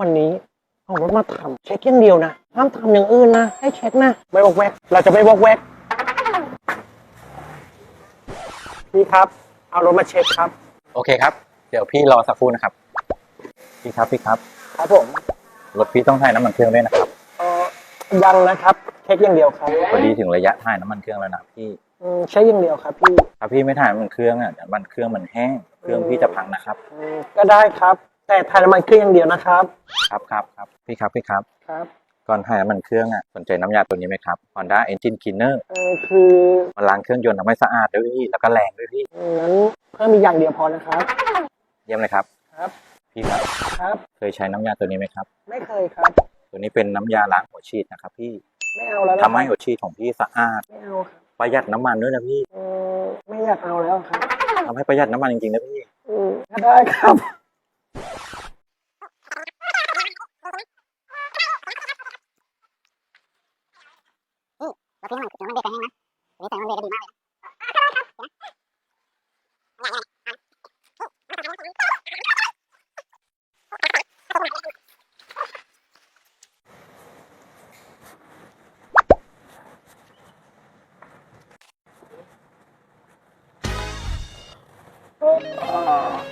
วันนี้เอารถมาทำเช็คอย่างเดียวนะห้ามทำอย่างอื่นนะ ให้เช็คนะ ไม่วอกแวก เราจะไม่วอกแวกพี่ครับ เอารถมาเช็คครับ โอเคครับ เดี๋ยวพี่รอสักครู่นะครับ พี่ครับพี่ครับ ครับผม รถพี่ต้องถ่ายน้ำมันเครื่องด้วยนะครับเออยังนะครับเช็คอย่างเดียวครับพอดีถึงระยะถ่ายน้ำมันเครื่องแล้วนะพี่อืมเช็คอย่างเดียวครับพี่ ถ้าพี่ไม่ถ่ายน้ำมันเครื่องอะเดี๋ยวมันเครื่องมันแห้ง เครื่องพี่จะพังนะครับ อืมก็ได้ครับ แต่ถ่ายน้ำมันเครื่องอย่างเดียวนะครับ ครับครับครับพี่ครับพี่ครับ ครับ ก่อนถ่ายน้ำมันเครื่องอะสนใจน้ำยาตัวนี้ไหมครับ Honda Engine Cleaner เออคือมันล้างเครื่องยนต์ทำให้สะอาดด้วยพี่แล้วก็แรงด้วยพี่งั้นเพิ่มมีกอย่างเดียวพอนะครับ เยี่ยมเลยครับ ครับ พี่ครับครับ เคยใช้น้ำยาตัวนี้ไหมครับ ไม่เคยครับ ตัวนี้เป็นน้ำยาล้างหัวฉีดนะครับ พี่ไม่เอาแล้วนะทำให้หัวฉีดของพี่สะอาด ไม่เอาครับประหยัดน้ำมันด้วยนะพี่อืมไม่อยากเอาแล้วครับทำให้ประหยัดน้ำมันจริงๆนะพี่อืมก็ได้ครับ เราทิ้งมันเดี๋ยวมันเ